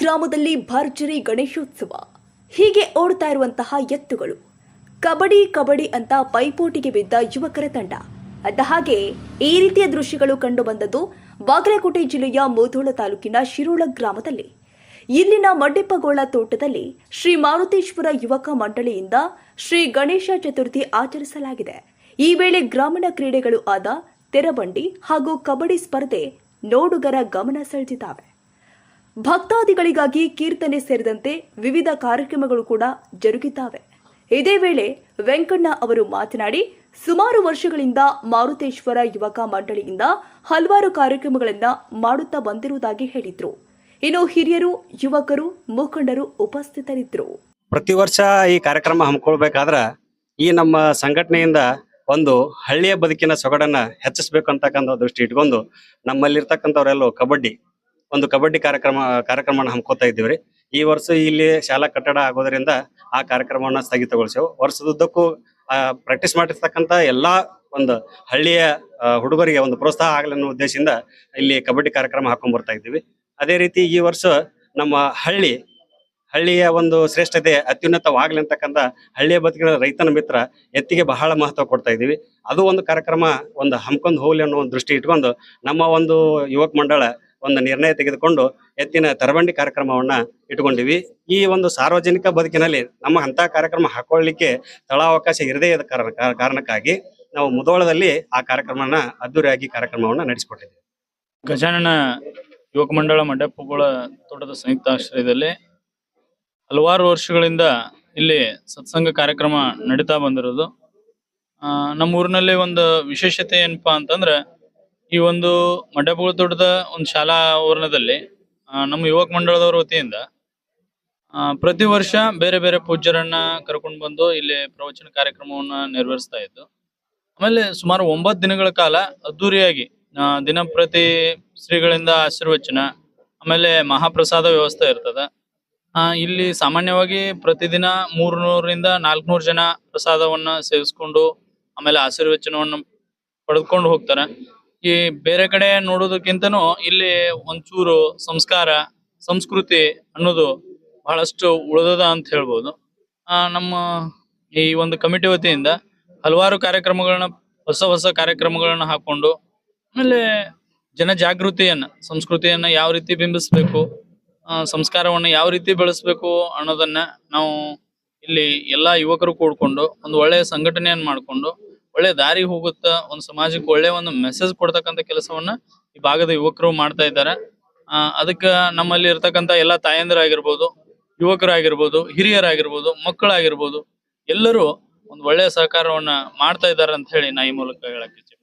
ಗ್ರಾಮದಲ್ಲಿ ಭರ್ಜರಿ ಗಣೇಶೋತ್ಸವ. ಹೀಗೆ ಓಡ್ತಾ ಇರುವಂತಹ ಎತ್ತುಗಳು. ಕಬಡ್ಡಿ ಕಬಡ್ಡಿ ಅಂತ ಪೈಪೋಟಿಗೆ ಬಿದ್ದ ಯುವಕರ ತಂಡ. ಅದ ಹಾಗೆ ಈ ರೀತಿಯ ದೃಶ್ಯಗಳು ಕಂಡು ಬಂದದ್ದು ಬಾಗಲಕೋಟೆ ಜಿಲ್ಲೆಯ ಮೋಧೋಳ ತಾಲೂಕಿನ ಶಿರೋಳ ಗ್ರಾಮದಲ್ಲಿ. ಇಲ್ಲಿನ ಮಡ್ಡಿಪ್ಪಗೋಳ ತೋಟದಲ್ಲಿ ಶ್ರೀ ಮಾರುತೇಶ್ವರ ಯುವಕ ಮಂಡಳಿಯಿಂದ ಶ್ರೀ ಗಣೇಶ ಚತುರ್ಥಿ ಆಚರಿಸಲಾಗಿದೆ. ಈ ವೇಳೆ ಗ್ರಾಮೀಣ ಕ್ರೀಡೆಗಳು ಆದ ತೆರಬಂಡಿ ಹಾಗೂ ಕಬಡ್ಡಿ ಸ್ಪರ್ಧೆ ನೋಡುಗರ ಗಮನ ಸೆಳೆದಿದ್ದಾವೆ. ಭಕ್ತಾದಿಗಳಿಗಾಗಿ ಕೀರ್ತನೆ ಸೇರಿದಂತೆ ವಿವಿಧ ಕಾರ್ಯಕ್ರಮಗಳು ಕೂಡ ಜರುಗಿದ್ದಾವೆ. ಇದೇ ವೇಳೆ ವೆಂಕಣ್ಣ ಅವರು ಮಾತನಾಡಿ, ಸುಮಾರು ವರ್ಷಗಳಿಂದ ಮಾರುತೇಶ್ವರ ಯುವಕ ಮಂಡಳಿಯಿಂದ ಹಲವಾರು ಕಾರ್ಯಕ್ರಮಗಳನ್ನ ಮಾಡುತ್ತಾ ಬಂದಿರುವುದಾಗಿ ಹೇಳಿದ್ರು. ಇನ್ನು ಹಿರಿಯರು, ಯುವಕರು, ಮುಖಂಡರು ಉಪಸ್ಥಿತರಿದ್ದರು. ಪ್ರತಿ ವರ್ಷ ಈ ಕಾರ್ಯಕ್ರಮ ಹಮ್ಮಿಕೊಳ್ಬೇಕಾದ್ರ ಈ ನಮ್ಮ ಸಂಘಟನೆಯಿಂದ ಒಂದು ಹಳ್ಳಿಯ ಬದುಕಿನ ಸೊಗಡನ್ನ ಹೆಚ್ಚಿಸಬೇಕು ಅಂತಕ್ಕಂಥ ದೃಷ್ಟಿ ಇಟ್ಕೊಂಡು ನಮ್ಮಲ್ಲಿರ್ತಕ್ಕಂಥವರೆಲ್ಲ ಕಬಡ್ಡಿ ಒಂದು ಕಬಡ್ಡಿ ಕಾರ್ಯಕ್ರಮ, ಕಾರ್ಯಕ್ರಮವನ್ನು ಹಮ್ಕೋತಾ ರೀ. ಈ ವರ್ಷ ಇಲ್ಲಿ ಶಾಲಾ ಕಟ್ಟಡ ಆಗೋದ್ರಿಂದ ಆ ಕಾರ್ಯಕ್ರಮವನ್ನ ಸ್ಥಗಿತಗೊಳಿಸೇವು. ವರ್ಷದುದ್ದಕ್ಕೂ ಪ್ರಾಕ್ಟೀಸ್ ಮಾಡಿರ್ತಕ್ಕಂಥ ಎಲ್ಲಾ ಒಂದು ಹಳ್ಳಿಯ ಹುಡುಗರಿಗೆ ಒಂದು ಪ್ರೋತ್ಸಾಹ ಆಗಲಿ ಅನ್ನೋ ಉದ್ದೇಶದಿಂದ ಇಲ್ಲಿ ಕಬಡ್ಡಿ ಕಾರ್ಯಕ್ರಮ ಹಾಕೊಂಡ್ ಬರ್ತಾ ಇದ್ದೀವಿ. ಅದೇ ರೀತಿ ಈ ವರ್ಷ ನಮ್ಮ ಹಳ್ಳಿ, ಹಳ್ಳಿಯ ಒಂದು ಶ್ರೇಷ್ಠತೆ ಅತ್ಯುನ್ನತವಾಗಲಿ ಅಂತಕ್ಕಂಥ ಹಳ್ಳಿಯ ಬದುಕಿನ ರೈತನ ಮಿತ್ರ ಎತ್ತಿಗೆ ಬಹಳ ಮಹತ್ವ ಕೊಡ್ತಾ ಇದ್ದೀವಿ. ಅದು ಒಂದು ಕಾರ್ಯಕ್ರಮ ಒಂದು ಹಮ್ಕೊಂಡ್ ಹೋಗ್ಲಿ ಅನ್ನೋ ಒಂದು ದೃಷ್ಟಿ ಇಟ್ಕೊಂಡು ನಮ್ಮ ಒಂದು ಯುವಕ ಮಂಡಳ ಒಂದು ನಿರ್ಣಯ ತೆಗೆದುಕೊಂಡು ಎತ್ತಿನ ತರಬಂಡಿ ಕಾರ್ಯಕ್ರಮವನ್ನ ಇಟ್ಕೊಂಡಿವಿ. ಈ ಒಂದು ಸಾರ್ವಜನಿಕ ಬದುಕಿನಲ್ಲಿ ನಮ್ಮ ಅಂತ ಕಾರ್ಯಕ್ರಮ ಹಾಕೊಳ್ಳಿಕ್ಕೆ ಸ್ಥಳಾವಕಾಶ ಇರದೇ ಇದ್ದ ಕಾರಣ ಕಾರಣ- ಕಾರಣಕ್ಕಾಗಿ ನಾವು ಮುದೋಳದಲ್ಲಿ ಆ ಕಾರ್ಯಕ್ರಮನ ಅದ್ದೂರಿಯಾಗಿ ಕಾರ್ಯಕ್ರಮವನ್ನ ನಡೆಸಿಕೊಟ್ಟಿದ್ದೇವೆ. ಗಜಾನನ ಯುವಕ ಮಂಡಳ ಮಂಡ್ಯಪ್ಪಗಳ ತೋಟದ ಸಂಯುಕ್ತ ಆಶ್ರಯದಲ್ಲಿ ಹಲವಾರು ವರ್ಷಗಳಿಂದ ಇಲ್ಲಿ ಸತ್ಸಂಗ ಕಾರ್ಯಕ್ರಮ ನಡೀತಾ ಬಂದಿರೋದು. ಆ, ನಮ್ಮ ಊರಿನಲ್ಲಿ ಒಂದು ವಿಶೇಷತೆ ಏನಪ್ಪಾ ಅಂತಂದ್ರೆ ಈ ಒಂದು ಮಂಡ್ಯಪ್ಪಗಳ ತೋಟದ ಒಂದು ಶಾಲಾ ಆವರಣದಲ್ಲಿ ನಮ್ಮ ಯುವಕ ಮಂಡಳದವರ ವತಿಯಿಂದ ಪ್ರತಿ ವರ್ಷ ಬೇರೆ ಬೇರೆ ಪೂಜ್ಯರನ್ನ ಕರ್ಕೊಂಡು ಬಂದು ಇಲ್ಲಿ ಪ್ರವಚನ ಕಾರ್ಯಕ್ರಮವನ್ನ ನೆರವೇರಿಸ್ತಾ ಇದ್ದು, ಆಮೇಲೆ ಸುಮಾರು ಒಂಬತ್ತು ದಿನಗಳ ಕಾಲ ಅದ್ದೂರಿಯಾಗಿ ದಿನ ದಿನಪ್ರತಿ ಶ್ರೀಗಳಿಂದ ಆಶೀರ್ವಚನ, ಆಮೇಲೆ ಮಹಾಪ್ರಸಾದ ವ್ಯವಸ್ಥೆ ಇರ್ತದ. ಇಲ್ಲಿ ಸಾಮಾನ್ಯವಾಗಿ ಪ್ರತಿದಿನ ಮೂರ್ನೂರಿಂದ ನಾಲ್ಕುನೂರು ಜನ ಪ್ರಸಾದವನ್ನ ಸೇವಿಸ್ಕೊಂಡು, ಆಮೇಲೆ ಆಶೀರ್ವಚನವನ್ನ ಪಡೆದುಕೊಂಡು ಹೋಗ್ತಾರೆ. ಈ ಬೇರೆ ಕಡೆ ನೋಡೋದಕ್ಕಿಂತನೂ ಇಲ್ಲಿ ಒಂಚೂರು ಸಂಸ್ಕಾರ, ಸಂಸ್ಕೃತಿ ಅನ್ನೋದು ಬಹಳಷ್ಟು ಉಳಿದದ ಅಂತ ಹೇಳ್ಬೋದು. ನಮ್ಮ ಈ ಒಂದು ಕಮಿಟಿ ವತಿಯಿಂದ ಹಲವಾರು ಕಾರ್ಯಕ್ರಮಗಳನ್ನ, ಹೊಸ ಹೊಸ ಕಾರ್ಯಕ್ರಮಗಳನ್ನ ಹಾಕೊಂಡು, ಆಮೇಲೆ ಜನ ಜಾಗೃತಿಯನ್ನ ಸಂಸ್ಕೃತಿಯನ್ನ ಯಾವ ರೀತಿ ಬಿಂಬಿಸ್ಬೇಕು ಸಂಸ್ಕಾರವನ್ನ ಯಾವ ರೀತಿ ಬೆಳೆಸ್ಬೇಕು ಅನ್ನೋದನ್ನ ನಾವು ಇಲ್ಲಿ ಎಲ್ಲಾ ಯುವಕರು ಕೂಡ್ಕೊಂಡು ಒಂದು ಒಳ್ಳೆಯ ಸಂಘಟನೆಯನ್ನು ಮಾಡ್ಕೊಂಡು ಒಳ್ಳೆ ದಾರಿ ಹೋಗುತ್ತಾ ಒಂದು ಸಮಾಜಕ್ಕೆ ಒಳ್ಳೆ ಒಂದು ಮೆಸೇಜ್ ಕೊಡ್ತಕ್ಕಂಥ ಕೆಲಸವನ್ನ ಈ ಭಾಗದ ಯುವಕರು ಮಾಡ್ತಾ ಇದ್ದಾರೆ. ಆ, ಅದಕ್ಕ ನಮ್ಮಲ್ಲಿ ಇರ್ತಕ್ಕಂಥ ಎಲ್ಲಾ ತಾಯಂದಿರಾಗಿರ್ಬೋದು, ಯುವಕರಾಗಿರ್ಬೋದು, ಹಿರಿಯರಾಗಿರ್ಬೋದು, ಮಕ್ಕಳಾಗಿರ್ಬೋದು, ಎಲ್ಲರೂ ಒಂದು ಒಳ್ಳೆಯ ಸಹಕಾರವನ್ನ ಮಾಡ್ತಾ ಇದ್ದಾರೆ ಅಂತ ಹೇಳಿ ನಾ ಈ ಮೂಲಕ ಹೇಳಕ್ಕೆ